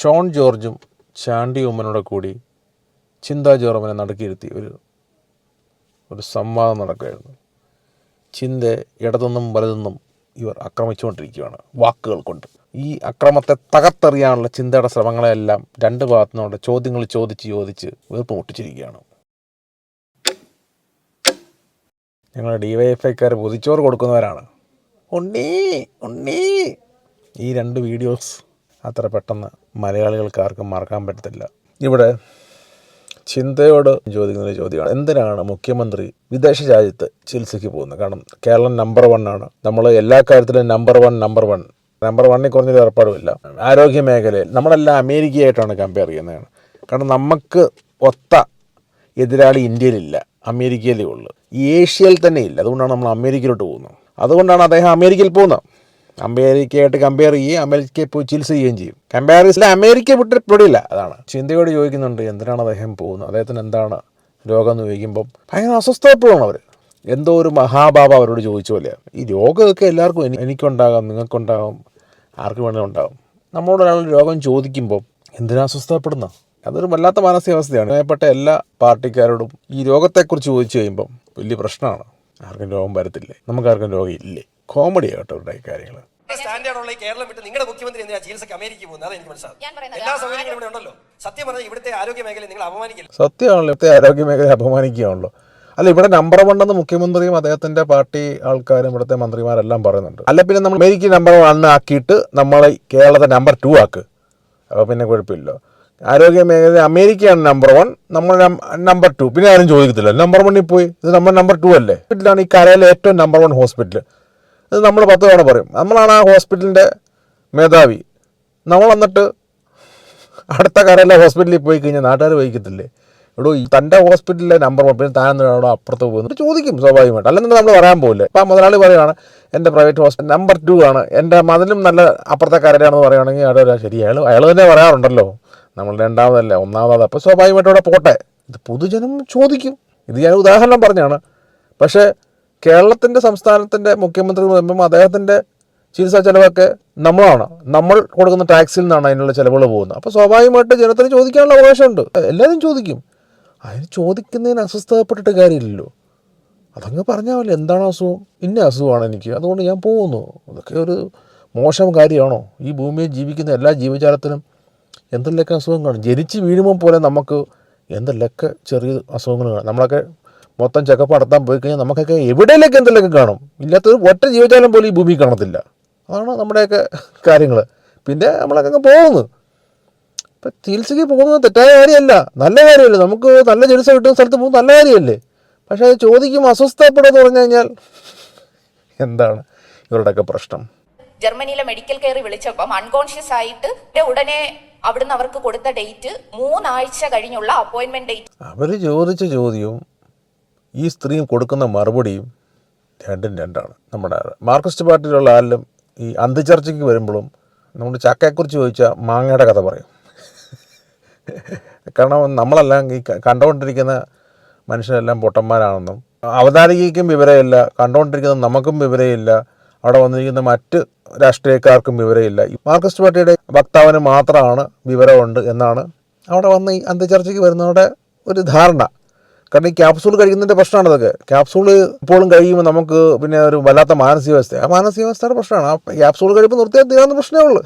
Sean ജോർജും ചാണ്ടി ഉമ്മനോടെ കൂടി ചിന്താ ജോർമനെ നടുക്കിയിരുത്തി ഒരു ഒരു സംവാദം നടക്കുകയായിരുന്നു. ചിന്ത ഇടതുനിന്നും വലതുനിന്നും ഇവർ ആക്രമിച്ചുകൊണ്ടിരിക്കുകയാണ് വാക്കുകൾ കൊണ്ട്. ഈ അക്രമത്തെ തകർത്തെറിയാനുള്ള ചിന്തയുടെ ശ്രമങ്ങളെല്ലാം രണ്ട് ഭാഗത്തുനിന്നുള്ള ചോദ്യങ്ങൾ ചോദിച്ച് ചോദിച്ച് വീർപ്പ് മുട്ടിച്ചിരിക്കുകയാണ്. ഞങ്ങൾ ഡി വൈ എഫ് ഐക്കാർ പൊതിച്ചോറ് കൊടുക്കുന്നവരാണ്. ഉണ്ണി ഉണ്ണി. ഈ രണ്ട് വീഡിയോസ് അത്ര പെട്ടെന്ന് മലയാളികൾക്ക് ആർക്കും മറക്കാൻ പറ്റത്തില്ല. ഇവിടെ ചിന്തയോട് ചോദിക്കുന്ന ഒരു ചോദ്യമാണ്. എന്തിനാണ് മുഖ്യമന്ത്രി വിദേശ രാജ്യത്ത് ചികിത്സയ്ക്ക് പോകുന്നത്? കാരണം കേരളം നമ്പർ വൺ ആണ്. നമ്മൾ എല്ലാ കാര്യത്തിലും number one number one number വണ്ണിൽ കുറഞ്ഞൊരു ഏർപ്പാടുമില്ല. ആരോഗ്യ മേഖലയിൽ നമ്മളെല്ലാം അമേരിക്കയായിട്ടാണ് കമ്പയർ ചെയ്യുന്നത് കാരണം നമുക്ക് ഒത്ത എതിരാളി ഇന്ത്യയിലില്ല. അമേരിക്കയിലേ ഉള്ളൂ. ഏഷ്യയിൽ തന്നെ ഇല്ല. അതുകൊണ്ടാണ് നമ്മൾ അമേരിക്കയിലോട്ട് പോകുന്നത്. അതുകൊണ്ടാണ് അദ്ദേഹം അമേരിക്കയിൽ പോകുന്നത്. അമേരിക്കയായിട്ട് കമ്പയർ ചെയ്യുകയും അമേരിക്കയെ പോയി ചികിത്സ ചെയ്യുകയും ചെയ്യും കമ്പാരിസിൽ അമേരിക്ക വിട്ട് പെടില്ല. അതാണ്. ചിന്തയോട് ചോദിക്കുന്നുണ്ട് എന്തിനാണ് അദ്ദേഹം പോകുന്നത്? അദ്ദേഹത്തിന് എന്താണ് രോഗം എന്ന് ചോദിക്കുമ്പം ഭയങ്കര അസ്വസ്ഥതപ്പെടുകയാണ് അവർ എന്തോ ഒരു മഹാബാബ അവരോട് ചോദിച്ച പോലെ ഈ രോഗമൊക്കെ എല്ലാവർക്കും എനി- എനിക്കുണ്ടാകാം നിങ്ങൾക്കുണ്ടാകാം ആർക്ക് വേണമെങ്കിലും ഉണ്ടാകും. നമ്മളോട് ഒരാൾ രോഗം ചോദിക്കുമ്പോൾ എന്തിനാ അസ്വസ്ഥപ്പെടുന്ന അതൊരു വല്ലാത്ത മാനസികാവസ്ഥയാണ്. ഭയപ്പെട്ട എല്ലാ പാർട്ടിക്കാരോടും ഈ രോഗത്തെക്കുറിച്ച് ചോദിച്ചു കഴിയുമ്പം വലിയ പ്രശ്നമാണ്. ആർക്കും രോഗം വരത്തില്ലേ? നമുക്കാർക്കും രോഗം ഇല്ലേ? കോമഡി കേട്ടോ ഉണ്ടായി ഈ കാര്യങ്ങൾ. സ്റ്റാൻഡേർഡുള്ള ഈ കേരളം വിട്ട് നിങ്ങളുടെ മുഖ്യമന്ത്രി എന്തിനാ ചികിത്സക്ക് അമേരിക്കയിൽ പോകുന്നത്? അതെനിക്ക് ഞാൻ മനസ്സിലാവും പറയുന്നത് എല്ലാ സൗകര്യങ്ങളും ഇവിടെ ഉണ്ടല്ലോ. സത്യം പറഞ്ഞാൽ ഇവിടുത്തെ ആരോഗ്യ മേഖലയെ നിങ്ങൾ അപമാനിക്കില്ല. സത്യമാണല്ലോ ഇവിടുത്തെ ആരോഗ്യ മേഖലയെ അപമാനിക്കുകയാണല്ലോ. അല്ല ഇവിടെ നമ്പർ വൺ എന്ന് മുഖ്യമന്ത്രിയും അദ്ദേഹത്തിന്റെ പാർട്ടി ആൾക്കാരും ഇവിടുത്തെ മന്ത്രിമാരെല്ലാം പറയുന്നുണ്ട്. അല്ല പിന്നെ നമ്മൾ അമേരിക്ക നമ്പർ വൺ ആക്കിയിട്ട് നമ്മളെ കേരളത്തെ നമ്പർ ടു ആക്ക്. അപ്പോൾ പിന്നെ കുഴപ്പമില്ല. ആരോഗ്യ മേഖല അമേരിക്കയാണ് നമ്പർ വൺ നമ്മൾ നമ്പർ ടു പിന്നെ ആരും ചോദിക്കത്തില്ല. നമ്പർ വണ്ണിൽ പോയി. ഇത് നമ്മൾ നമ്പർ ടു അല്ലേ? ഹോസ്പിറ്റലാണ് ഈ കരയിലെ ഏറ്റവും നമ്പർ വൺ ഹോസ്പിറ്റൽ ഇത് നമ്മൾ പത്ത് തവണ പറയും. നമ്മളാണ് ആ ഹോസ്പിറ്റലിന്റെ മേധാവി. നമ്മൾ എന്നിട്ട് അടുത്ത കരയിലെ ഹോസ്പിറ്റലിൽ പോയി കഴിഞ്ഞാൽ നാട്ടുകാർ വഹിക്കത്തില്ലേ എടോ തന്റെ ഹോസ്പിറ്റലിലെ നമ്പർ പിന്നെ താൻ അവിടെ അപ്പുറത്ത് പോകുന്നു ചോദിക്കും സ്വാഭാവികമായിട്ട്. അല്ലെന്ന് നമ്മൾ പറയാൻ പോകില്ല ഇപ്പം മുതലാളി പറയുകയാണ് എന്റെ പ്രൈവറ്റ് ഹോസ്പിറ്റൽ നമ്പർ ടു ആണ്. എന്റെ മതിലും നല്ല അപ്പുറത്തെ കരയാണെന്ന് പറയുകയാണെങ്കിൽ അവിടെ ശരി അയാൾ അയാൾ തന്നെ പറയാറുണ്ടല്ലോ. നമ്മൾ രണ്ടാമതല്ല ഒന്നാമതാ. അപ്പോൾ സ്വാഭാവികമായിട്ട് അവിടെ പോട്ടെ. ഇത് പൊതുജനം ചോദിക്കും. ഇത് ഞാൻ ഉദാഹരണം പറഞ്ഞാണ്. പക്ഷേ കേരളത്തിന്റെ സംസ്ഥാനത്തിന്റെ മുഖ്യമന്ത്രി എന്ന് പറയുമ്പം അദ്ദേഹത്തിന്റെ ചികിത്സാ ചിലവൊക്കെ നമ്മളാണ്. നമ്മൾ കൊടുക്കുന്ന ടാക്സിൽ നിന്നാണ് അതിനുള്ള ചിലവുകൾ പോകുന്നത്. അപ്പോൾ സ്വാഭാവികമായിട്ട് ജനത്തിന് ചോദിക്കാനുള്ള അവകാശമുണ്ട്. എല്ലാവരും ചോദിക്കും. അതിന് ചോദിക്കുന്നതിന് അസ്വസ്ഥതപ്പെട്ടിട്ട് കാര്യമില്ലല്ലോ. അതങ്ങ് പറഞ്ഞാൽ മതി. എന്താണ് അസുഖം? ഇന്ന അസുഖമാണ് എനിക്ക്. അതുകൊണ്ട് ഞാൻ പോകുന്നു. അതൊക്കെ ഒരു മോശം കാര്യമാണോ? ഈ ഭൂമിയിൽ ജീവിക്കുന്ന എല്ലാ ജീവജാലത്തിനും എന്തെല്ലാം അസുഖം കാണും ജനിച്ച് വീഴുമ്പോൾ പോലെ നമുക്ക് എന്തെല്ലാം ചെറിയ അസുഖങ്ങൾ കാണും. നമ്മളൊക്കെ മൊത്തം ചെക്കപ്പ് നടത്താൻ പോയി കഴിഞ്ഞാൽ നമുക്കൊക്കെ എവിടെയൊക്കെ എന്തെങ്കിലുമൊക്കെ കാണും. ഇല്ലാത്തൊരു ഒറ്റ ജീവജാലം പോലും ഈ ഭൂമി കാണത്തില്ല. അതാണ് നമ്മുടെയൊക്കെ കാര്യങ്ങൾ പിന്നെ നമ്മളൊക്കെ അങ്ങ് പോകുന്നു. ഇപ്പം ചികിത്സയ്ക്ക് പോകുന്നത് തെറ്റായ കാര്യമല്ല. നല്ല കാര്യമല്ലേ? നമുക്ക് നല്ല ചികിത്സ കിട്ടുന്ന സ്ഥലത്ത് പോകുന്നത് നല്ല കാര്യമല്ലേ? പക്ഷേ അത് ചോദിക്കും അസ്വസ്ഥപ്പെടുമെന്ന് പറഞ്ഞു കഴിഞ്ഞാൽ എന്താണ് ഇവരുടെയൊക്കെ പ്രശ്നം? ജർമ്മനിയിലെ മെഡിക്കൽ കെയർ വിളിച്ചപ്പം അൺകോൺഷ്യസ് ആയിട്ട് ഉടനെ അവിടുന്ന് അവർക്ക് കൊടുത്ത ഡേറ്റ് മൂന്നാഴ്ച കഴിഞ്ഞുള്ള അപ്പോയിന്റ്മെന്റ് ഡേറ്റ് അവർ ചോദിച്ച ചോദ്യവും ഈ സ്ത്രീയും കൊടുക്കുന്ന മറുപടിയും രണ്ടും രണ്ടാണ് നമ്മുടെ മാർക്സിസ്റ്റ് പാർട്ടിയിലുള്ള ആളിലും ഈ അന്ധചർച്ചയ്ക്ക് വരുമ്പോഴും നമ്മൾ ചക്കയെക്കുറിച്ച് ചോദിച്ചാൽ മാങ്ങയുടെ കഥ പറയും. കാരണം നമ്മളെല്ലാം ഈ കണ്ടുകൊണ്ടിരിക്കുന്ന മനുഷ്യരെല്ലാം പൊട്ടന്മാരാണെന്നും അവതാരികയ്ക്കും വിവരമില്ല കണ്ടുകൊണ്ടിരിക്കുന്ന നമുക്കും വിവരമില്ല അവിടെ വന്നിരിക്കുന്ന മറ്റ് രാഷ്ട്രീയക്കാർക്കും വിവരമില്ല. ഈ മാർക്സിസ്റ്റ് പാർട്ടിയുടെ വക്താവിന് മാത്രമാണ് വിവരമുണ്ട് എന്നാണ് അവിടെ വന്ന് ഈ അന്ത്യചർച്ചയ്ക്ക് വരുന്നവരുടെ ഒരു ധാരണ. കാരണം ഈ ക്യാപ്സൂൾ കഴിക്കുന്നതിന്റെ പ്രശ്നമാണ് ഇതൊക്കെ ക്യാപ്സൂൾ ഇപ്പോഴും കഴിയുമ്പോൾ നമുക്ക് പിന്നെ ഒരു വല്ലാത്ത മാനസികാവസ്ഥ. ആ മാനസികാവസ്ഥയുടെ പ്രശ്നമാണ്. ആ ക്യാപ്സൂൾ കഴിയുമ്പോൾ നിർത്തിയാൽ തീരാവുന്ന പ്രശ്നമേ ഉള്ളൂ.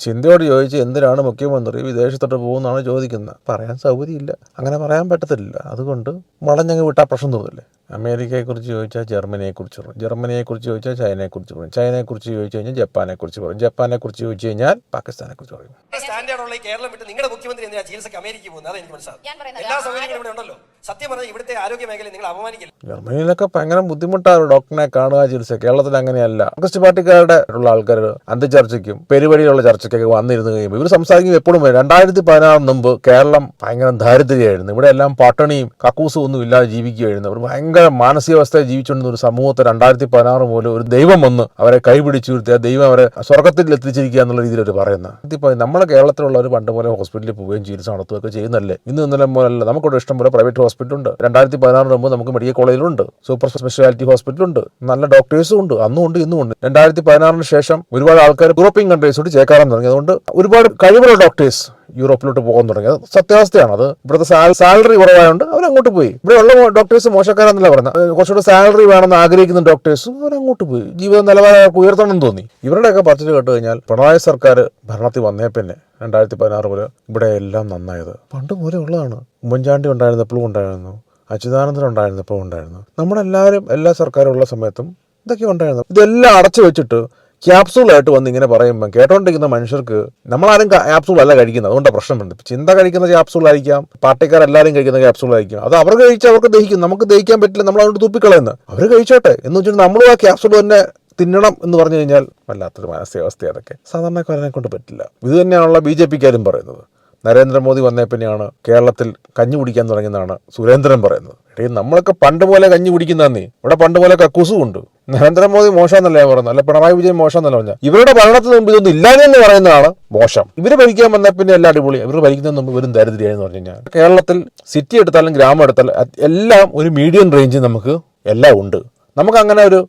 ചിന്തയോട് ചോദിച്ച് എന്തിനാണ് മുഖ്യമന്ത്രി വിദേശത്തോട്ട് പോകുന്നതാണ് ചോദിക്കുന്നത്. പറയാൻ സൗകര്യമില്ല. അങ്ങനെ പറയാൻ പറ്റത്തില്ല. അതുകൊണ്ട് വളഞ്ഞങ്ങ് വിട്ടാൽ പ്രശ്നം തോന്നില്ലേ? അമേരിക്കയെക്കുറിച്ച് ചോദിച്ചാൽ ജർമ്മനിയെക്കുറിച്ച് പറയും. ജർമ്മനിയെക്കുറിച്ച് ചോദിച്ചാൽ ചൈനയെക്കുറിച്ച് പറയും. ചൈനയെക്കുറിച്ച് ചോദിച്ചു കഴിഞ്ഞാൽ ജപ്പാനെക്കുറിച്ച് പറയും. ജപ്പാനെക്കുറിച്ച് ചോദിച്ചു കഴിഞ്ഞാൽ പാകിസ്ഥാനെക്കുറിച്ച് പറയും. സ്റ്റാൻഡേർഡുള്ള കേരളം വിട്ട് നിങ്ങളുടെ മുഖ്യമന്ത്രി എന്തിനാ ചികിത്സയ്ക്ക് അമേരിക്കയിൽ പോകുന്നത്? അതെനിക്ക് മനസ്സിലാവും ഞാൻ പറയുന്നത് എല്ലാ സൗകര്യങ്ങളും ഇവിടെ ഉണ്ടല്ലോ. സത്യം പറഞ്ഞാൽ ഇവിടുത്തെ ആരോഗ്യ മേഖലയെ നിങ്ങൾ അപമാനിക്കില്ല. ജർമ്മനിയിലൊക്കെ ഭയങ്കര ബുദ്ധിമുട്ടാണ് ഡോക്ടറിനെ കാണുക ചികിത്സ. കേരളത്തിൽ അങ്ങനെയല്ല. ഓഗസ്റ്റ് പാർട്ടിക്കാരുടെ ഉള്ള ആൾക്കാർ അന്ത്യചർച്ചയ്ക്കും പെരുവഴിയുള്ള ചർച്ചയ്ക്കൊക്കെ വന്നിരുന്നു കഴിയുമ്പോൾ ഇവർ സംസാരിക്കും എപ്പോഴും രണ്ടായിരത്തി പതിനാറിന് മുമ്പ് കേരളം ഭയങ്കര ദാരിദ്ര്യമായിരുന്നു. ഇവിടെ എല്ലാം പട്ടണിയും കക്കൂസും ഒന്നും ഇല്ലാതെ ജീവിക്കുകയായിരുന്നു. അവർ ഭയങ്കര ഭീകര മാനസികാവസ്ഥയെ ജീവിച്ചുകൊണ്ടിരുന്ന ഒരു സമൂഹത്തെ രണ്ടായിരത്തി പതിനാറ് മുതൽ ഒരു ദൈവം വന്ന് അവരെ കൈപിടിച്ചു നിർത്തി ആ ദൈവം അവരെ സ്വർഗത്തിൽ എത്തിച്ചിരിക്കുക എന്നുള്ള രീതിയിൽ അവർ പറയുന്നത്. ഇതിപ്പോൾ നമ്മുടെ കേരളത്തിലുള്ളവർ പണ്ട് പോലെ ഹോസ്പിറ്റലിൽ പോവുകയും ചികിത്സ നടത്തുകയൊക്കെ ചെയ്യുന്നല്ലേ ഇന്ന് ഇന്നലെ പോലല്ല. നമുക്കൊരു ഇഷ്ടം പോലെ പ്രൈവറ്റ് ഹോസ്പിറ്റൽ ഉണ്ട് രണ്ടായിരത്തി പതിനാറിന് മുമ്പ് നമുക്ക് മെഡിക്കൽ കോളേജിലുണ്ട്. സൂപ്പർ സ്പെഷ്യാലിറ്റി ഹോസ്പിറ്റൽ ഉണ്ട് നല്ല ഡോക്ടേഴ്സും ഉണ്ട്. അന്നും ഉണ്ട് ഇന്നും ഉണ്ട്. രണ്ടായിരത്തി പതിനാറിന് ശേഷം ഒരുപാട് ആൾക്കാർ യൂറോപ്യൻ കൺട്രീസോട് ചേക്കാറാൻ തുടങ്ങി. അതുകൊണ്ട് ഒരുപാട് കഴിവുള്ള ഡോക്ടേഴ്സ് യൂറോപ്പിലോട്ട് പോകാൻ തുടങ്ങി. അത് സത്യാവസ്ഥയാണ്. അത് ഇവിടുത്തെ സാലറി കുറവായതുകൊണ്ട് അവരങ്ങോട്ട് പോയി. ഇവിടെയുള്ള ഡോക്ടേഴ്സ് മോശക്കാരെന്നല്ല പറഞ്ഞത്. കുറച്ചുകൂടെ സാലറി വേണമെന്ന് ആഗ്രഹിക്കുന്ന ഡോക്ടേഴ്സ് അവരങ്ങോട്ട് പോയി. ജീവിത നിലവാരം ഉയർത്തണം എന്ന് തോന്നി. ഇവരുടെയൊക്കെ പറച്ചിൽ കേട്ട് കഴിഞ്ഞാൽ പിണറായി സർക്കാർ ഭരണത്തിൽ വന്നേ പിന്നെ രണ്ടായിരത്തി പതിനാറ് മുതൽ ഇവിടെ എല്ലാം നന്നായത്. പണ്ട് പോലെ ഉള്ളതാണ്. ഉമ്മൻചാണ്ടി ഉണ്ടായിരുന്നപ്പോഴും ഉണ്ടായിരുന്നു. അച്യുതാനന്ദൻ ഉണ്ടായിരുന്നപ്പോൾ ഉണ്ടായിരുന്നു. നമ്മളെല്ലാവരും എല്ലാ സർക്കാരും ഉള്ള സമയത്തും ഇതൊക്കെ ഉണ്ടായിരുന്നു. ഇതെല്ലാം അടച്ചു വെച്ചിട്ട് ക്യാപ്സൂളായിട്ട് വന്ന് ഇങ്ങനെ പറയുമ്പോൾ കേട്ടോണ്ടിരിക്കുന്ന മനുഷ്യർക്ക് നമ്മളാരും ക്യാപ്സൂൾ അല്ല കഴിക്കുന്നത്. അതുകൊണ്ടാണ് പ്രശ്നമുണ്ട് ചിന്ത കഴിക്കുന്ന ക്യാപ്സൂൾ ആയിരിക്കാം പാർട്ടിക്കാരെല്ലാവരും കഴിക്കുന്ന ക്യാപ്സൂൾ ആയിരിക്കും അത് അവർ കഴിച്ച് അവർക്ക് ദഹിക്കും. നമുക്ക് ദഹിക്കാൻ പറ്റില്ല. നമ്മൾ അതുകൊണ്ട് തുപ്പിക്കളയുന്നത്. അവർ കഴിച്ചോട്ടെ. എന്ന് വെച്ചിട്ട് നമ്മളും ആ ക്യാപ്സൂൾ തന്നെ തിന്നണം എന്ന് പറഞ്ഞു കഴിഞ്ഞാൽ വല്ലാത്തൊരു മാനസികാവസ്ഥ അതൊക്കെ. സാധാരണക്കാരനെ കൊണ്ട് പറ്റില്ല. ഇത് തന്നെയാണല്ലോ ബി ജെ പിക്കാരും പറയുന്നത്. നരേന്ദ്രമോദി വന്നേ പിന്നെയാണ് കേരളത്തിൽ കഞ്ഞി കുടിക്കാൻ തുടങ്ങിയെന്നാണ് സുരേന്ദ്രൻ പറയുന്നത്. ഇടയിൽ നമ്മളൊക്കെ പണ്ട് പോലെ കഞ്ഞി കുടിക്കുന്നതന്നേ. ഇവിടെ പണ്ട് പോലെ കക്കൂസും ഉണ്ട്. നരേന്ദ്രമോദി മോശം പറഞ്ഞു അല്ല പിണറായി വിജയൻ മോശം പറഞ്ഞു ഇവരുടെ ഭരണത്തിന് മുമ്പ് ഇതൊന്നും ഇല്ലാതെ എന്ന് പറയുന്നതാണ് മോശം. ഇവർ ഭരിക്കാൻ വന്നാൽ പിന്നെ എല്ലാം അടിപൊളി. ഇവർ ഭരിക്കുന്നതിന് മുമ്പ് ഇവരും ദരിദ്രയായെന്ന് പറഞ്ഞു കഴിഞ്ഞാൽ. കേരളത്തിൽ സിറ്റി എടുത്താലും ഗ്രാമം എടുത്താലും എല്ലാം ഒരു മീഡിയം റേഞ്ചിൽ നമുക്ക് എല്ലാം ഉണ്ട്. നമുക്ക് അങ്ങനെ ഒരു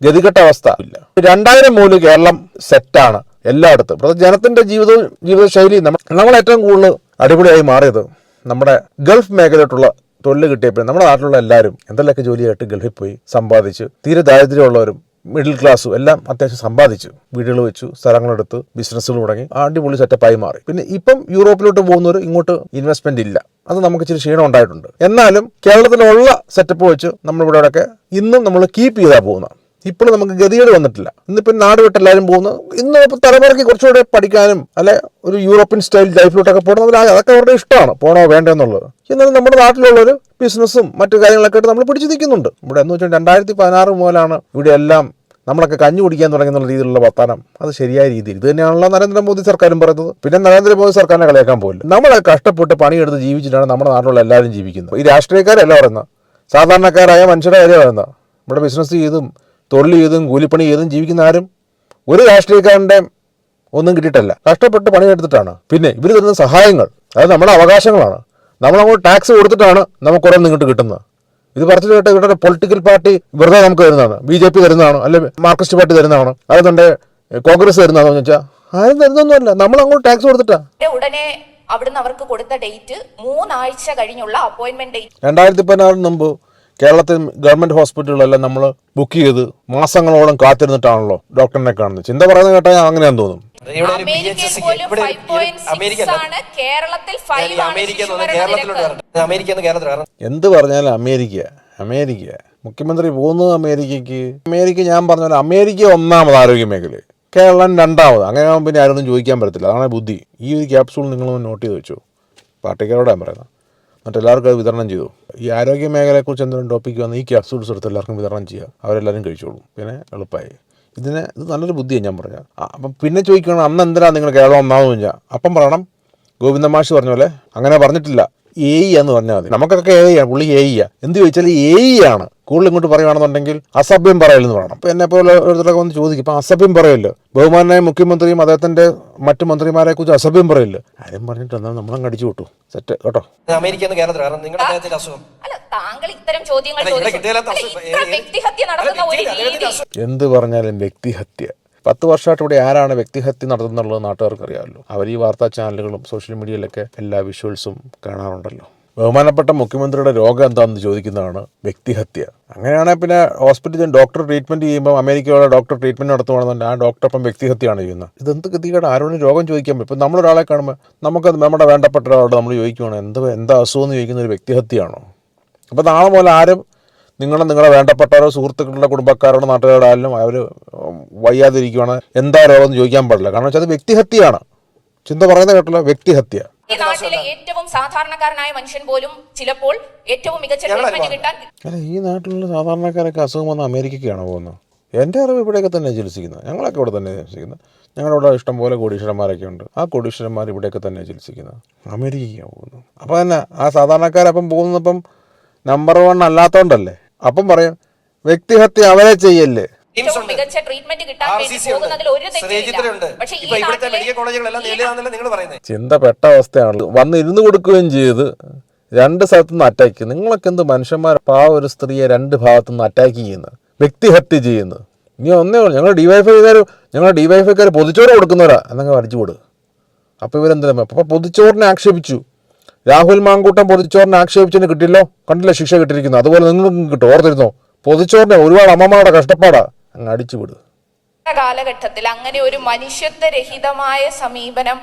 ഗതികെട്ട അവസ്ഥ ഇല്ല. രണ്ടായിരം മുതൽ കേരളം സെറ്റാണ് എല്ലായിടത്തും. ഇവിടെ ജനത്തിന്റെ ജീവിതവും ജീവിതശൈലിയും നമ്മൾ ഏറ്റവും കൂടുതൽ അടിപൊളിയായി മാറിയത് നമ്മുടെ ഗൾഫ് മേഖലയിലുള്ള തൊഴിൽ കിട്ടിയപ്പോൾ നമ്മുടെ നാട്ടിലുള്ള എല്ലാവരും ജോലി ജോലിയായിട്ട് ഗൾഫിൽ പോയി സമ്പാദിച്ച് തീരെ ദാരിദ്ര്യമുള്ളവരും മിഡിൽ ക്ലാസ്സും എല്ലാം അത്യാവശ്യം സമ്പാദിച്ചു വീടുകൾ വെച്ചു സ്ഥലങ്ങളെടുത്ത് ബിസിനസ്സുകൾ തുടങ്ങി അടിപൊളി സെറ്റപ്പായി മാറി. പിന്നെ ഇപ്പം യൂറോപ്പിലോട്ട് പോകുന്നവർ ഇങ്ങോട്ട് ഇൻവെസ്റ്റ്മെന്റ് ഇല്ല. അത് നമുക്ക് ഇച്ചിരി ക്ഷീണം ഉണ്ടായിട്ടുണ്ട്. എന്നാലും കേരളത്തിലുള്ള സെറ്റപ്പ് വെച്ച് നമ്മളിവിടെ ഇന്നും നമ്മൾ കീപ്പ് ചെയ്താൽ പോകുന്നത് ഇപ്പോഴും നമുക്ക് ഗതികേട് വന്നിട്ടില്ല. ഇന്നിപ്പോൾ നാട് വിട്ട് എല്ലാവരും പോകുന്നു. ഇന്ന് തലമുറയ്ക്ക് കുറച്ചുകൂടെ പഠിക്കാനും അല്ലെ ഒരു യൂറോപ്യൻ സ്റ്റൈൽ ലൈഫിലോട്ടൊക്കെ പോകണം അതൊക്കെ അവരുടെ ഇഷ്ടമാണ്. പോകണോ വേണ്ടോ എന്നുള്ളത്. എന്നാലും നമ്മുടെ നാട്ടിലുള്ള ഒരു ബിസിനസ്സും മറ്റു കാര്യങ്ങളൊക്കെ ആയിട്ട് നമ്മൾ പിടിച്ചു നിൽക്കുന്നുണ്ട്. ഇവിടെ എന്ന് വെച്ചാൽ രണ്ടായിരത്തി പതിനാറ് മുതലാണ് ഇവിടെ എല്ലാം നമ്മളൊക്കെ കഞ്ഞു കുടിക്കാൻ തുടങ്ങുന്ന രീതിയിലുള്ള വർത്താനം. അത് ശരിയായ രീതിയിൽ. ഇത് തന്നെയാണല്ലോ നരേന്ദ്രമോദി സർക്കാരും പറയുന്നത്. പിന്നെ നരേന്ദ്രമോദി സർക്കാരിനെ കളിയാക്കാൻ പോകില്ല നമ്മൾ കഷ്ടപ്പെട്ട് പണിയെടുത്ത് ജീവിച്ചിട്ടാണ് നമ്മുടെ നാട്ടിലുള്ള എല്ലാവരും ജീവിക്കുന്നത്. ഈ രാഷ്ട്രീയക്കാരല്ല പറയുന്നത്. സാധാരണക്കാരായ മനുഷ്യരുടെ കാര്യം പറയുന്നത്. ഇവിടെ ബിസിനസ് ചെയ്തും തൊഴിൽ ചെയ്തും കൂലിപ്പണി ചെയ്തും ജീവിക്കുന്ന ആരും ഒരു രാഷ്ട്രീയക്കാരന്റെ ഒന്നും കിട്ടിയിട്ടല്ല. കഷ്ടപ്പെട്ട് പണിയെടുത്തിട്ടാണ്. പിന്നെ ഇവർ തരുന്ന സഹായങ്ങൾ അത് നമ്മുടെ അവകാശങ്ങളാണ്. നമ്മളങ്ങോട്ട് ടാക്സ് കൊടുത്തിട്ടാണ് നമുക്ക് കുറേ നിങ്ങോട്ട് കിട്ടുന്നത്. ഇത് പറഞ്ഞു കേട്ട് ഇവരുടെ പൊളിറ്റിക്കൽ പാർട്ടി വെറുതെ നമുക്ക് തരുന്നതാണ്. ബി ജെ പി തരുന്നതാണ് അല്ലെ മാർക്സിസ്റ്റ് പാർട്ടി തരുന്നതാണ്. അതുകൊണ്ട് കോൺഗ്രസ് തരുന്നതാണെന്ന് വെച്ചാൽ ആരും തരുന്നൊന്നുമല്ല. നമ്മൾ അങ്ങോട്ട് ടാക്സ് കൊടുത്തിട്ടാ ഉടനെ അവിടുന്ന് അവർക്ക് കൊടുത്ത ഡേറ്റ് മൂന്നാഴ്ച കഴിഞ്ഞുള്ള അപ്പോയിന്റ്മെന്റ് ഡേറ്റ് രണ്ടായിരത്തി പതിനാറിന് മുമ്പ് കേരളത്തിൽ ഗവൺമെന്റ് ഹോസ്പിറ്റലുകളെല്ലാം നമ്മൾ ബുക്ക് ചെയ്ത് മാസങ്ങളോളം കാത്തിരുന്നിട്ടാണല്ലോ ഡോക്ടറിനെ കാണുന്നത്. ചിന്ത പറയുന്നത് കേട്ടാൽ അങ്ങനെയാന്ന് തോന്നും. പറഞ്ഞാൽ എന്ത് പറഞ്ഞാലും അമേരിക്ക അമേരിക്ക. മുഖ്യമന്ത്രി പോകുന്നത് അമേരിക്കക്ക് അമേരിക്ക ഞാൻ പറഞ്ഞ അമേരിക്ക ഒന്നാമത് ആരോഗ്യ മേഖല കേരളം രണ്ടാമത്. അങ്ങനെ ആകുമ്പോൾ പിന്നെ ആരൊന്നും ചോദിക്കാൻ പറ്റത്തില്ല. അതാണ് ബുദ്ധി. ഈ ഒരു ക്യാപ്സൂൾ നിങ്ങളൊന്ന് നോട്ട് ചെയ്ത് വെച്ചു. പാർട്ടിക്കാരോടാണ് പറയുന്നത്. മറ്റെല്ലാവർക്കും അത് വിതരണം ചെയ്തു. ഈ ആരോഗ്യ മേഖലയെക്കുറിച്ച് എന്തെങ്കിലും ടോപ്പിക്ക് വന്ന് ഈ ക്യാപ്സൂൾസ് എടുത്ത് എല്ലാവർക്കും വിതരണം ചെയ്യുക അവരെല്ലാവരും കഴിച്ചോളും. പിന്നെ എളുപ്പമായി. ഇതിന് ഇത് നല്ലൊരു ബുദ്ധിയാണ് ഞാൻ പറഞ്ഞത്. അപ്പം പിന്നെ ചോദിക്കണം അന്ന് എന്തിനാണ് നിങ്ങൾ കേരളം ഒന്നാമെന്ന് കഴിഞ്ഞാൽ അപ്പം പറയണം. ഗോവിന്ദമാഷ് പറഞ്ഞ പോലെ അങ്ങനെ പറഞ്ഞിട്ടില്ല. എ ഇ എന്ന് പറഞ്ഞാൽ മതി. നമുക്കൊക്കെ എ ആണ്. പുള്ളി എ ഇ എന്ത് ചോദിച്ചാൽ എ ഇ ആണ്. കൂടുതൽ ഇങ്ങോട്ട് പറയുകയാണെന്നുണ്ടെങ്കിൽ അസഭ്യം പറയലെന്ന് പറയണം. അപ്പോൾ എന്നെ പോലെ ഓരോരുത്തരൊക്കെ വന്ന് ചോദിക്കും. ഇപ്പം അസഭ്യം പറയല്ലോ? ബഹുമാനായ മുഖ്യമന്ത്രിയും അദ്ദേഹത്തിന്റെ മറ്റ് മന്ത്രിമാരെ കുറിച്ച് അസഭ്യം പറയില്ല? ആരും പറഞ്ഞിട്ട് എന്നാൽ നമ്മളും കടിച്ചു വിട്ടു സെറ്റ്. കേട്ടോ? അമേരിക്ക കേരളത്തിൽ നിങ്ങളുടെ അദ്ദേഹത്തിന്റെ അസുഖം. താങ്കൾ ഇത്തരം ചോദ്യങ്ങൾ എന്ത് പറഞ്ഞാലും വ്യക്തിഹത്യ. പത്ത് വർഷമായിട്ട് ഇവിടെ ആരാണ് വ്യക്തിഹത്യ നടത്തുന്നുള്ളത് നാട്ടുകാർക്ക് അറിയാമല്ലോ അവർ ഈ വാർത്താ ചാനലുകളും സോഷ്യൽ മീഡിയയിലൊക്കെ എല്ലാ വിഷ്വൽസും കാണാറുണ്ടല്ലോ. ബഹുമാനപ്പെട്ട മുഖ്യമന്ത്രിയുടെ രോഗം എന്താണെന്ന് ചോദിക്കുന്നതാണ് വ്യക്തിഹത്യ. അങ്ങനെയാണെങ്കിൽ പിന്നെ ഹോസ്പിറ്റലിൽ ഡോക്ടർ ട്രീറ്റ്മെന്റ് ചെയ്യുമ്പോൾ അമേരിക്കയുടെ ഡോക്ടർ ട്രീറ്റ്മെന്റ് നടത്തുവാണെന്നുണ്ടെങ്കിൽ ആ ഡോക്ടർ അപ്പം വ്യക്തിഹത്യയാണ് ചെയ്യുന്നത്. ഇതെന്ത് ഗതികേട്? ആരോടും രോഗം ചോദിക്കാൻ പറ്റും. ഇപ്പം നമ്മളൊരാളെ കാണുമ്പോൾ നമുക്ക് നമ്മുടെ വേണ്ടപ്പെട്ട ഒരാളോട് നമ്മൾ ചോദിക്കുവാണ് എന്ത് എന്താ അസുഖം എന്ന് ചോദിക്കുന്ന ഒരു വ്യക്തിഹത്യയാണോ? അപ്പോൾ നാളെ മുതൽ ആരും നിങ്ങൾ നിങ്ങളുടെ വേണ്ടപ്പെട്ടവരോ സുഹൃത്തുക്കളുടെ കുടുംബക്കാരോട് നാട്ടുകാരോടായാലും അവർ വയ്യാതിരിക്കുവാണ്. എന്താ രോഗം ചോദിക്കാൻ പാടില്ല. കാരണം വെച്ചാൽ അത് വ്യക്തിഹത്യയാണ്. ചിന്ത പറയുന്ന കേട്ടല്ലോ വ്യക്തിഹത്യ. ഈ നാട്ടിലെ ഏറ്റവും സാധാരണക്കാരനായ മനുഷ്യൻ പോലും ചിലപ്പോൾ ഏറ്റവും മികച്ച ട്രീറ്റ്മെന്റ് കിട്ടാൻ അല്ല ഈ നാട്ടിലുള്ള സാധാരണക്കാരൊക്കെ അസുഖം വന്ന് അമേരിക്കയ്ക്കാണ് പോകുന്നത്. എന്റെ അറിവ് ഇവിടെയൊക്കെ തന്നെ ചികിത്സിക്കുന്നത്. ഞങ്ങളൊക്കെ ഇവിടെ തന്നെ ചികിത്സിക്കുന്നത്. ഞങ്ങളുടെ ഇവിടെ ഇഷ്ടംപോലെ കോടീശ്വരന്മാരൊക്കെ ഉണ്ട്. ആ കോടീശ്വരന്മാർ ഇവിടെയൊക്കെ തന്നെ ചികിത്സിക്കുന്നത്. അമേരിക്കയ്ക്കാണ് പോകുന്നത്. അപ്പോൾ തന്നെ ആ സാധാരണക്കാരപ്പം പോകുന്നപ്പം നമ്പർ വൺ അല്ലാത്തതുകൊണ്ടല്ലേ അപ്പം പറയും വ്യക്തിഹത്യ അവരെ ചെയ്യല്ലേ? മികച്ച ട്രീറ്റ്മെന്റ് കിട്ടാൻ വേണ്ടി പോകുന്നതിൽ ഒരു തെറ്റില്ല പക്ഷേ ഈ ഇപ്പൊ നാട്ടിലെ മെഡിക്കൽ കോളേജുകളെല്ലാം നേരിടാന്നല്ല നിങ്ങൾ പറയുന്നത്? ചിന്ത പെട്ട അവസ്ഥയാണ് വന്ന് ഇരുന്ന് കൊടുക്കുകയും ചെയ്ത് രണ്ട് സ്ഥലത്തു നിന്ന് അറ്റാക്ക് നിങ്ങളൊക്കെ എന്ത് മനുഷ്യന്മാർ പാവ ഒരു സ്ത്രീയെ രണ്ട് ഭാഗത്തു നിന്ന് അറ്റാക്ക് ചെയ്യുന്നത് വ്യക്തിഹത്യ ചെയ്യുന്നത് ഇനി ഒന്നേ ഉള്ളൂ. ഞങ്ങൾ ഡിവൈഫൈക്കാർ ഞങ്ങൾ ഡിവൈഫൈക്കാർ പൊതിച്ചോറ് കൊടുക്കുന്നവരാ. എന്നങ്ങ് വരച്ചു കൊടുക്കും. അപ്പോൾ ഇവരെന്താ അപ്പോൾ പൊതിച്ചോറിനെ ആക്ഷേപിച്ചു. രാഹുൽ മാങ്കൂട്ടം പൊതിച്ചോറിനെ ആക്ഷേപിച്ചതിന് കിട്ടില്ലോ കണ്ടില്ല ശിക്ഷ കിട്ടിയിരിക്കുന്നു. അതുപോലെ നിങ്ങൾക്കും കിട്ടും. ഓർത്തിരുന്നോ? പൊതിച്ചോറിനെ ഒരുപാട് അമ്മമാരുടെ കഷ്ടപ്പാടാ. അങ്ങ് അടിച്ചു വിടുക കാലഘട്ടത്തിൽ അങ്ങനെ ഒരു മനുഷ്യത്വരഹിതമായ സമീപനം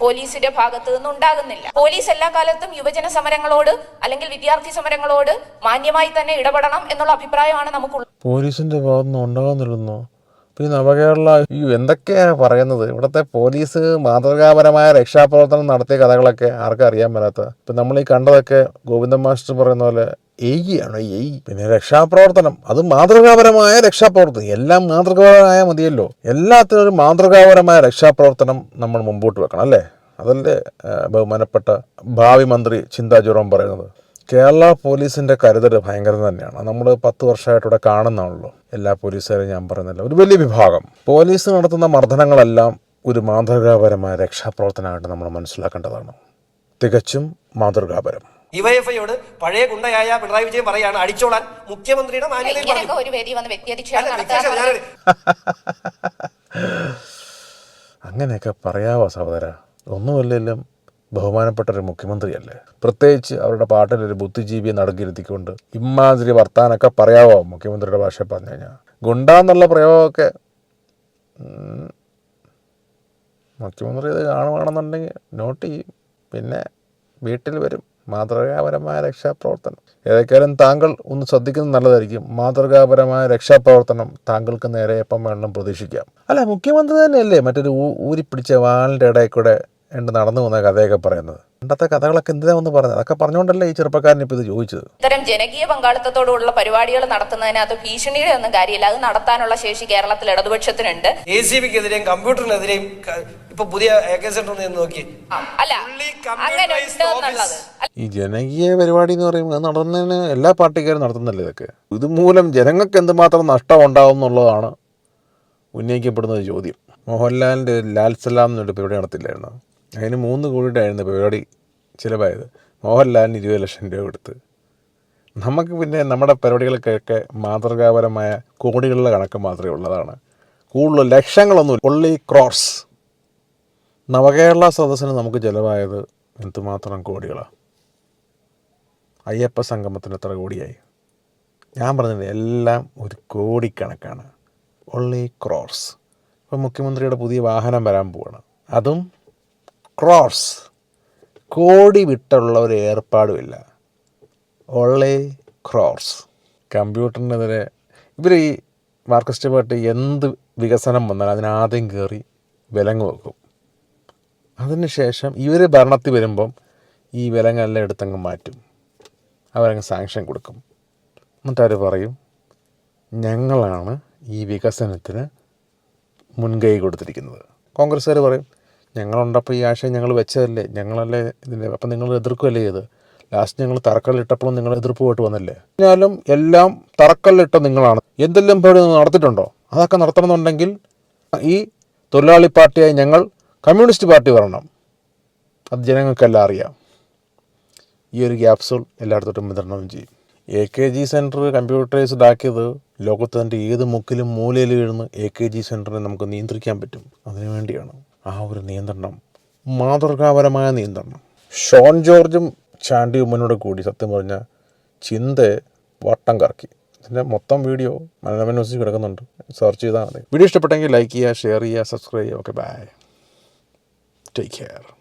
പോലീസിന്റെ ഭാഗത്തു നിന്ന് ഉണ്ടാകുന്നില്ല. പോലീസ് എല്ലാ കാലത്തും യുവജന സമരങ്ങളോട് അല്ലെങ്കിൽ വിദ്യാർത്ഥി സമരങ്ങളോട് മാന്യമായി തന്നെ ഇടപെടണം എന്നുള്ള അഭിപ്രായമാണ് നമുക്കുള്ളത്. പോലീസിന്റെ ഭാഗത്തുനിന്ന് ഉണ്ടാകുന്നില്ലെന്നോ പിന്നെ നവകേരള ഈ എന്തൊക്കെയാണ് പറയുന്നത്? ഇവിടുത്തെ പോലീസ് മാതൃകാപരമായ രക്ഷാപ്രവർത്തനം നടത്തിയ കഥകളൊക്കെ ആർക്കും അറിയാൻ മേലാത്ത. ഇപ്പം നമ്മൾ ഈ കണ്ടതൊക്കെ ഗോവിന്ദൻ മാസ്റ്റർ പറയുന്ന പോലെ എയ്യാണ് എയ് പിന്നെ രക്ഷാപ്രവർത്തനം. അത് മാതൃകാപരമായ രക്ഷാപ്രവർത്തനം. എല്ലാം മാതൃകാപരമായ മതിയല്ലോ. എല്ലാത്തിനും ഒരു മാതൃകാപരമായ രക്ഷാപ്രവർത്തനം നമ്മൾ മുമ്പോട്ട് വെക്കണം അല്ലേ? അതല്ലേ ബഹുമാനപ്പെട്ട ഭാവി മന്ത്രി ചിന്താ ജുറോം പറയുന്നത്. കേരള പോലീസിന്റെ കരുതൽ ഭയങ്കരം തന്നെയാണ്. നമ്മൾ പത്ത് വർഷമായിട്ട് ഇവിടെ കാണുന്നതാണല്ലോ. എല്ലാ പോലീസുകാരും ഞാൻ പറയുന്നില്ല ഒരു വലിയ വിഭാഗം. പോലീസ് നടത്തുന്ന മർദ്ദനങ്ങളെല്ലാം ഒരു മാതൃകാപരമായ രക്ഷാപ്രവർത്തനമായിട്ട് നമ്മൾ മനസ്സിലാക്കേണ്ടതാണ്. തികച്ചും മാതൃകാപരം. ഡിവൈഎഫ്ഐയോട് പഴയ ഗുണ്ടയായ പിണറായി വിജയൻ പറയാണ് അടിച്ചോളാൻ മുഖ്യമന്ത്രിയുടെ അങ്ങനെയൊക്കെ പറയാവോ സഹോദര? ഒന്നുമല്ലെങ്കിലും ബഹുമാനപ്പെട്ട ഒരു മുഖ്യമന്ത്രിയല്ലേ? പ്രത്യേകിച്ച് അവരുടെ പാട്ടിലൊരു ബുദ്ധിജീവിയെ നടുക്കിരുത്തിക്കൊണ്ട് ഇമ്മാതിരി വർത്താനൊക്കെ പറയാവോ മുഖ്യമന്ത്രിയുടെ ഭാഷ പറഞ്ഞു കഴിഞ്ഞാൽ ഗുണ്ടാന്നുള്ള പ്രയോഗമൊക്കെ മുഖ്യമന്ത്രി ഇത് കാണുവാണെന്നുണ്ടെങ്കിൽ നോട്ട് ചെയ്യും. പിന്നെ വീട്ടിൽ വരും മാതൃകാപരമായ രക്ഷാപ്രവർത്തനം. ഏതൊക്കെയാലും താങ്കൾ ഒന്ന് ശ്രദ്ധിക്കുന്നത് നല്ലതായിരിക്കും. മാതൃകാപരമായ രക്ഷാപ്രവർത്തനം താങ്കൾക്ക് നേരെ എപ്പം വേണം പ്രതീക്ഷിക്കാം. അല്ല മുഖ്യമന്ത്രി തന്നെയല്ലേ മറ്റൊരു ഊരിപ്പിടിച്ച വാളിന്റെ ഇടയിൽ കൂടെ ഉണ്ട് നടന്നു പോകുന്ന കഥയൊക്കെ പറയുന്നത്. പണ്ടത്തെ കഥകളൊക്കെ എന്തിനാ ഒന്ന് പറഞ്ഞത്? അതൊക്കെ പറഞ്ഞുകൊണ്ടല്ലേ ഈ ചെറുപ്പക്കാരൻ ഇപ്പോൾ ഇത് ചോദിച്ചത്. ഇത്തരം ജനകീയ പങ്കാളിത്തത്തോടുള്ള പരിപാടികൾ നടത്തുന്നതിനകത്ത് ഭീഷണിയുടെ ഒന്നും കാര്യമില്ല. അത് നടത്താനുള്ള ശേഷി കേരളത്തിൽ ഇടതുപക്ഷത്തിനുണ്ട്. എ സി ബിക്കെതിരെയും കമ്പ്യൂട്ടറിനെതിരെയും ഇപ്പൊ പുതിയ നോക്കി അല്ല Fully അങ്ങനെ ഉണ്ട് എന്നുള്ളത്. ഈ ജനകീയ പരിപാടി എന്ന് പറയുമ്പോൾ അത് നടത്തുന്നതിന് എല്ലാ പാർട്ടിക്കാരും നടത്തുന്നല്ലേ ഇതൊക്കെ? ഇതുമൂലം ജനങ്ങൾക്ക് എന്തുമാത്രം നഷ്ടം ഉണ്ടാവും എന്നുള്ളതാണ് ഉന്നയിക്കപ്പെടുന്ന ഒരു ചോദ്യം. മോഹൻലാലിന്റെ ലാൽ സലാം എന്നൊരു പരിപാടി നടത്തില്ലായിരുന്നു? അതിന് മൂന്ന് കോടിയുടെയായിരുന്നു പരിപാടി ചിലവായത്. മോഹൻലാലിന് ഇരുപത് ലക്ഷം രൂപ കൊടുത്ത്. നമുക്ക് പിന്നെ നമ്മുടെ പരിപാടികൾക്കൊക്കെ മാതൃകാപരമായ കോടികളുടെ കണക്ക് മാത്രമേ ഉള്ളതാണ്. കൂടുതൽ ലക്ഷങ്ങളൊന്നും ഒള്ളി ക്രോർസ് നവകേരള സദസ്സിന് നമുക്ക് ചിലവായത് എന്തുമാത്രം കോടികളാണ് അയ്യപ്പ സംഗമത്തിന് എത്ര കോടിയായി? ഞാൻ പറഞ്ഞത് എല്ലാം ഒരു കോടിക്കണക്കാണ്. ഒള്ളി ക്രോർസ് ഇപ്പം മുഖ്യമന്ത്രിയുടെ പുതിയ വാഹനം വരാൻ പോവാണ്. അതും ക്രോർസ് കോടി വിട്ടുള്ള ഒരു ഏർപ്പാടുമില്ല. ഓൺലി ക്രോസ് കമ്പ്യൂട്ടറിനെതിരെ ഇവർ ഈ മാർക്സിസ്റ്റ് പാർട്ടി എന്ത് വികസനം വന്നാലും അതിനാദ്യം കയറി വിലങ്ങ് വെക്കും. അതിനുശേഷം ഇവർ ഭരണത്തിൽ വരുമ്പം ഈ വിലങ്ങെല്ലാം എടുത്തങ്ങ് മാറ്റും. അവരങ്ങ് സാങ്ഷൻ കൊടുക്കും. എന്നിട്ട് അവർ പറയും ഞങ്ങളാണ് ഈ വികസനത്തിന് മുൻകൈ കൊടുത്തിരിക്കുന്നത്. കോൺഗ്രസ്സുകാർ പറയും ഞങ്ങളുണ്ടപ്പോൾ ഈ ആശയം ഞങ്ങൾ വെച്ചതല്ലേ? ഞങ്ങളല്ലേ ഇതിന്റെ അപ്പം നിങ്ങൾ എതിർക്കുമല്ലേ ചെയ്ത് ലാസ്റ്റ് ഞങ്ങൾ തറക്കല്ലിട്ടപ്പോഴും നിങ്ങൾ എതിർപ്പ് പോയിട്ട് വന്നല്ലേ എന്നാലും എല്ലാം തറക്കല്ലിട്ട നിങ്ങളാണ്. എന്തെല്ലാം പേര് നടത്തിയിട്ടുണ്ടോ? അതൊക്കെ നടത്തണമെന്നുണ്ടെങ്കിൽ ഈ തൊഴിലാളി പാർട്ടിയായി ഞങ്ങൾ കമ്മ്യൂണിസ്റ്റ് പാർട്ടി വരണം. അത് ജനങ്ങൾക്കെല്ലാം അറിയാം. ഈ ഒരു ക്യാപ്സൂൾ എല്ലായിടത്തോട്ടും വിതരണം ചെയ്യും. A K G centre computerised ആക്കിയത് ലോകത്തിന്റെ ഏത് മുക്കിലും മൂലയിലും ഇരുന്ന് എ കെ ജി സെന്ററിനെ നമുക്ക് നിയന്ത്രിക്കാൻ പറ്റും. അതിനു വേണ്ടിയാണ്. ആ ഒരു നിയന്ത്രണം മാതൃകാപരമായ നിയന്ത്രണം. ഷോൺ ജോർജും ചാണ്ടി ഉമ്മനോട് കൂടി സത്യം പറഞ്ഞ ചിന്ത വട്ടം കറക്കി. ഇതിന്റെ മൊത്തം വീഡിയോ മനോരമ ന്യൂസിൽ കിടക്കുന്നുണ്ട്. സെർച്ച് ചെയ്താൽ മതി. വീഡിയോ ഇഷ്ടപ്പെട്ടെങ്കിൽ ലൈക്ക് ചെയ്യുക ഷെയർ ചെയ്യുക സബ്സ്ക്രൈബ് ചെയ്യുക. Okay bye. Take care.